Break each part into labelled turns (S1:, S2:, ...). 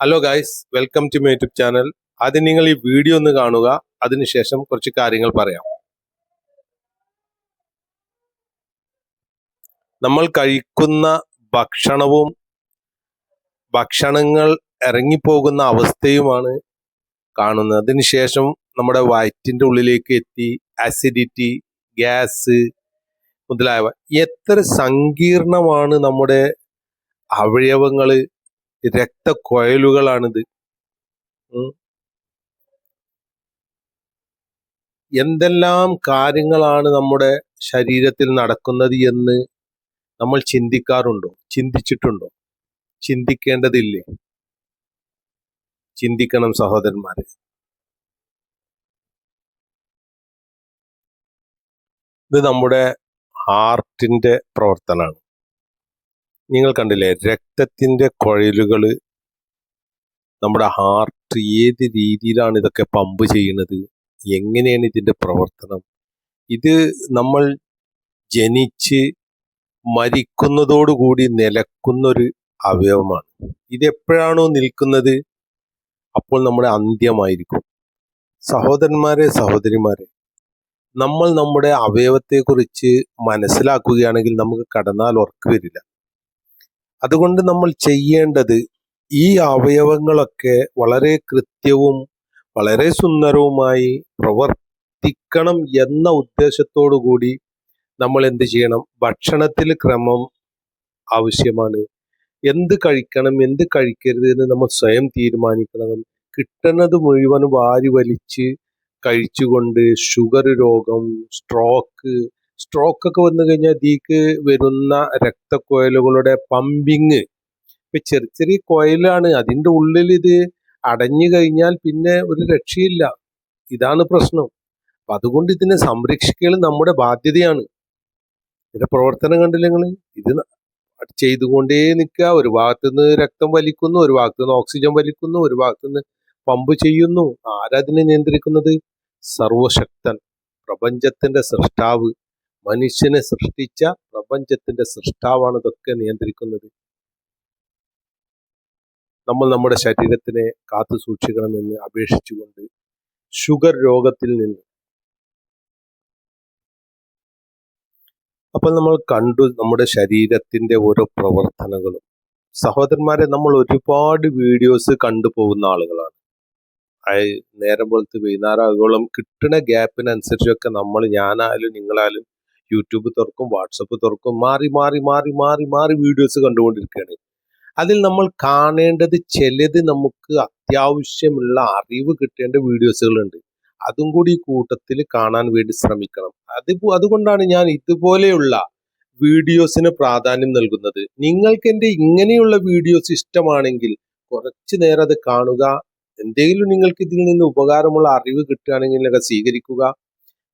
S1: Hello guys welcome to my YouTube channel ആദ്യം നിങ്ങൾ ഈ വീഡിയോ ഒന്ന് കാണുക. അതിനുശേഷം കുറച്ച് കാര്യങ്ങൾ പറയാം. നമ്മൾ കഴിക്കുന്ന ഭക്ഷണവും ഭക്ഷണങ്ങൾ ഇറങ്ങിപ്പോകുന്ന അവസ്ഥയുമാണ് കാണുന്നത്. അതിനുശേഷം നമ്മുടെ വയറ്റിന്റെ ഉള്ളിലേക്ക് എത്തി ആസിഡിറ്റി ഗ്യാസ് മുതലായവ. എത്ര സങ്കീർണമാണ് നമ്മുടെ അവയവങ്ങൾ രക്തക്കൊഴലുകളാണിത്. എന്തെല്ലാം കാര്യങ്ങളാണ് നമ്മുടെ ശരീരത്തിൽ നടക്കുന്നത് എന്ന് നമ്മൾ ചിന്തിക്കാറുണ്ടോ? ചിന്തിച്ചിട്ടുണ്ടോ? ചിന്തിക്കേണ്ടതില്ലേ? ചിന്തിക്കണം സഹോദരന്മാരെ. ഇത് നമ്മുടെ ഹാർട്ടിന്റെ പ്രവർത്തനമാണ്. നിങ്ങൾ കണ്ടില്ലേ? രക്തത്തിന്റെ കുഴലുകൾ നമ്മുടെ ഹാർട്ട് ഏത് രീതിയിലാണ് ഇതൊക്കെ പമ്പ് ചെയ്യുന്നത്? എങ്ങനെയാണ് ഇതിന്റെ പ്രവർത്തനം? ഇത് നമ്മൾ ജനിച്ച് മരിക്കുന്നതോടുകൂടി നിലക്കുന്നൊരു അവയവമാണ്. ഇതെപ്പോഴാണോ നിൽക്കുന്നത്? അപ്പോൾ നമ്മുടെ അന്ത്യമായിരിക്കും. സഹോദരന്മാരെ സഹോദരിമാരെ നമ്മൾ നമ്മുടെ അവയവത്തെക്കുറിച്ച് മനസ്സിലാക്കുകയാണെങ്കിൽ നമുക്ക് കടന്നാൽ ഉറക്കു വരില്ല. അതുകൊണ്ട് നമ്മൾ ചെയ്യേണ്ടത് ഈ അവയവങ്ങളൊക്കെ വളരെ കൃത്യവും വളരെ സുന്ദരവുമായി പ്രവർത്തിക്കണം എന്ന ഉദ്ദേശത്തോടു കൂടി നമ്മൾ എന്ത് ചെയ്യണം? ഭക്ഷണത്തിൽ ക്രമം ആവശ്യമാണ്. എന്ത് കഴിക്കണം എന്ത് കഴിക്കരുത് എന്ന് നമ്മൾ സ്വയം തീരുമാനിക്കണം. കിട്ടുന്നത് മുഴുവൻ വാരി വലിച്ച് കഴിച്ചുകൊണ്ട് ഷുഗർ രോഗം സ്ട്രോക്ക് സ്ട്രോക്ക് ഒക്കെ വന്നു കഴിഞ്ഞാൽ ഇതിക്ക് വരുന്ന രക്തക്കോയലുകളുടെ പമ്പിങ് ഇപ്പൊ ചെറിയ ചെറിയ കോയലാണ്. അതിന്റെ ഉള്ളിൽ ഇത് അടഞ്ഞു കഴിഞ്ഞാൽ പിന്നെ ഒരു രക്ഷയില്ല. ഇതാണ് പ്രശ്നം. അപ്പൊ അതുകൊണ്ട് ഇതിനെ സംരക്ഷിക്കൽ നമ്മുടെ ബാധ്യതയാണ്. ഇതിന്റെ പ്രവർത്തനം കണ്ടില്ല നിങ്ങൾ? ഇത് ചെയ്തുകൊണ്ടേ നിൽക്കുക. ഒരു ഭാഗത്തുനിന്ന് രക്തം വലിക്കുന്നു ഒരു ഭാഗത്തുനിന്ന് ഓക്സിജൻ വലിക്കുന്നു ഒരു ഭാഗത്തുനിന്ന് പമ്പ് ചെയ്യുന്നു. ആരാധന നിയന്ത്രിക്കുന്നത്? സർവശക്തൻ പ്രപഞ്ചത്തിന്റെ സൃഷ്ടാവ്. മനുഷ്യനെ സൃഷ്ടിച്ച പ്രപഞ്ചത്തിന്റെ സൃഷ്ടാവാണ് ഇതൊക്കെ നിയന്ത്രിക്കുന്നത്. നമ്മൾ നമ്മുടെ ശരീരത്തിനെ കാത്തു സൂക്ഷിക്കണമെന്ന് അപേക്ഷിച്ചുകൊണ്ട് ഷുഗർ രോഗത്തിൽ നിന്ന്. അപ്പോൾ നമ്മൾ കണ്ടു നമ്മുടെ ശരീരത്തിന്റെ ഓരോ പ്രവർത്തനങ്ങളും. സഹോദരന്മാരെ നമ്മൾ ഒരുപാട് വീഡിയോസ് കണ്ടു പോകുന്ന ആളുകളാണ്. നേരം വൈകുന്നേരം വൈകുന്നേരമാകോളം കിട്ടുന്ന ഗ്യാപ്പിനനുസരിച്ചൊക്കെ നമ്മൾ ഞാനായാലും നിങ്ങളായാലും യൂട്യൂബ് തുറക്കും വാട്സപ്പ് തുറക്കും മാറി മാറി മാറി മാറി മാറി വീഡിയോസ് കണ്ടുകൊണ്ടിരിക്കുകയാണ്. അതിൽ നമ്മൾ കാണേണ്ടത് ചിലത് നമുക്ക് അത്യാവശ്യമുള്ള അറിവ് കിട്ടേണ്ട വീഡിയോസുകളുണ്ട് അതും കൂടി ഈ കൂട്ടത്തിൽ കാണാൻ വേണ്ടി ശ്രമിക്കണം. അത് അതുകൊണ്ടാണ് ഞാൻ ഇതുപോലെയുള്ള വീഡിയോസിന് പ്രാധാന്യം നൽകുന്നത്. നിങ്ങൾക്ക് എന്റെ ഇങ്ങനെയുള്ള വീഡിയോസ് ഇഷ്ടമാണെങ്കിൽ കുറച്ചു നേരം അത് കാണുക. എന്തെങ്കിലും നിങ്ങൾക്ക് ഇതിൽ നിന്ന് ഉപകാരമുള്ള അറിവ് കിട്ടുകയാണെങ്കിൽ അത് സ്വീകരിക്കുക.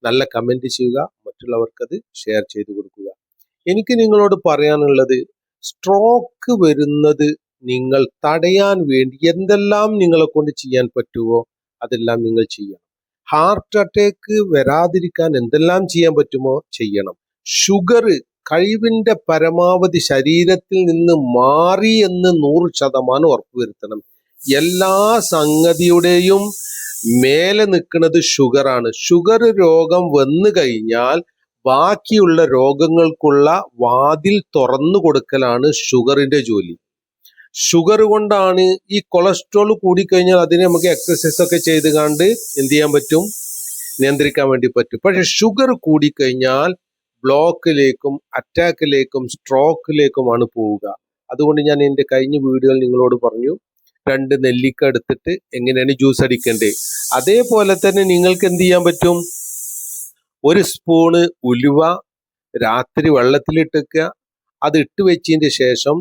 S1: നല്ല കമന്റ് ചെയ്യുക മറ്റുള്ളവർക്കത് ഷെയർ ചെയ്തു കൊടുക്കുക. എനിക്ക് നിങ്ങളോട് പറയാനുള്ളത് സ്ട്രോക്ക് വരുന്നത് നിങ്ങൾ തടയാൻ വേണ്ടി എന്തെല്ലാം നിങ്ങളെ കൊണ്ട് ചെയ്യാൻ പറ്റുമോ അതെല്ലാം നിങ്ങൾ ചെയ്യണം. ഹാർട്ട് അറ്റാക്ക് വരാതിരിക്കാൻ എന്തെല്ലാം ചെയ്യാൻ പറ്റുമോ ചെയ്യണം. ഷുഗർ കഴിവിന്റെ പരമാവധി ശരീരത്തിൽ നിന്ന് മാറി എന്ന് നൂറ് ശതമാനം ഉറപ്പുവരുത്തണം. എല്ലാ സംഗതിയുടെയും മേലെ നിൽക്കുന്നത് ഷുഗറാണ് ഷുഗർ രോഗം വന്നു കഴിഞ്ഞാൽ ബാക്കിയുള്ള രോഗങ്ങൾക്കുള്ള വാതിൽ തുറന്നു കൊടുക്കലാണ് ഷുഗറിന്റെ ജോലി. ഷുഗർ കൊണ്ടാണ് ഈ കൊളസ്ട്രോൾ കൂടിക്കഴിഞ്ഞാൽ അതിനെ നമുക്ക് എക്സസൈസ് ഒക്കെ ചെയ്ത് കണ്ട് എന്ത് ചെയ്യാൻ പറ്റും? നിയന്ത്രിക്കാൻ വേണ്ടി പറ്റും. പക്ഷെ ഷുഗർ കൂടിക്കഴിഞ്ഞാൽ ബ്ലോക്കിലേക്കും അറ്റാക്കിലേക്കും സ്ട്രോക്കിലേക്കുമാണ് പോവുക. അതുകൊണ്ട് ഞാൻ എന്റെ കഴിഞ്ഞ വീഡിയോയിൽ നിങ്ങളോട് പറഞ്ഞു രണ്ട് നെല്ലിക്ക എടുത്തിട്ട് എങ്ങനെയാണ് ജ്യൂസ് അടിക്കേണ്ടത്? അതേപോലെ തന്നെ നിങ്ങൾക്ക് എന്ത് ചെയ്യാൻ പറ്റും? ഒരു സ്പൂണ് ഉലുവ രാത്രി വെള്ളത്തിലിട്ടേക്കുക അത് ഇട്ട് വെച്ചതിന്റെ ശേഷം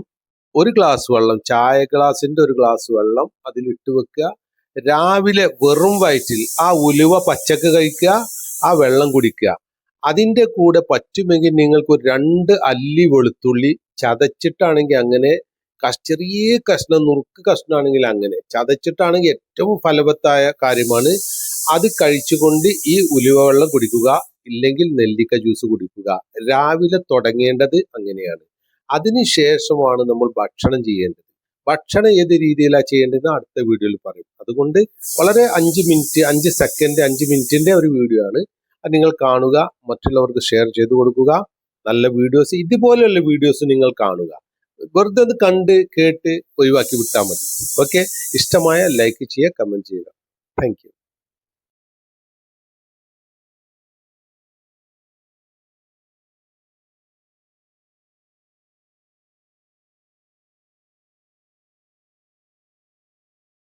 S1: ഒരു ഗ്ലാസ് വെള്ളം ചായ ഗ്ലാസിന്റെ ഒരു ഗ്ലാസ് വെള്ളം അതിൽ ഇട്ട് വെക്കുക രാവിലെ വെറും വയറ്റിൽ ആ ഉലുവ പച്ചക്ക് കഴിക്കുക ആ വെള്ളം കുടിക്കുക അതിന്റെ കൂടെ പറ്റുമെങ്കിൽ നിങ്ങൾക്ക് ഒരു രണ്ട് അല്ലി വെളുത്തുള്ളി ചതച്ചിട്ടാണെങ്കിൽ അങ്ങനെ ചെറിയ കഷ്ണം നുറുക്ക് കഷ്ണമാണെങ്കിൽ അങ്ങനെ. ചതച്ചിട്ടാണെങ്കിൽ ഏറ്റവും ഫലവത്തായ കാര്യമാണ് അത് കഴിച്ചുകൊണ്ട് ഈ ഉലുവ വെള്ളം കുടിക്കുക ഇല്ലെങ്കിൽ നെല്ലിക്ക ജ്യൂസ് കുടിക്കുക. രാവിലെ തുടങ്ങേണ്ടത് അങ്ങനെയാണ്. അതിനുശേഷമാണ് നമ്മൾ ഭക്ഷണം ചെയ്യേണ്ടത്. ഭക്ഷണം ഏത് രീതിയിലാണ് ചെയ്യേണ്ടതെന്ന് അടുത്ത വീഡിയോയിൽ പറയും. അതുകൊണ്ട് വളരെ അഞ്ച് മിനിറ്റ് അഞ്ച് സെക്കൻഡ് അഞ്ച് മിനിറ്റിന്റെ ഒരു വീഡിയോ ആണ്. അത് നിങ്ങൾ കാണുക മറ്റുള്ളവർക്ക് ഷെയർ ചെയ്തു കൊടുക്കുക. നല്ല വീഡിയോസ് ഇതുപോലെയുള്ള വീഡിയോസ് നിങ്ങൾ കാണുക. വെറുതെ ഒന്ന് കണ്ട് കേട്ട് ഒഴിവാക്കി വിട്ടാൽ മതി. ഓക്കെ ഇഷ്ടമായ ലൈക്ക് ചെയ്യുക കമന്റ് ചെയ്യുക. താങ്ക്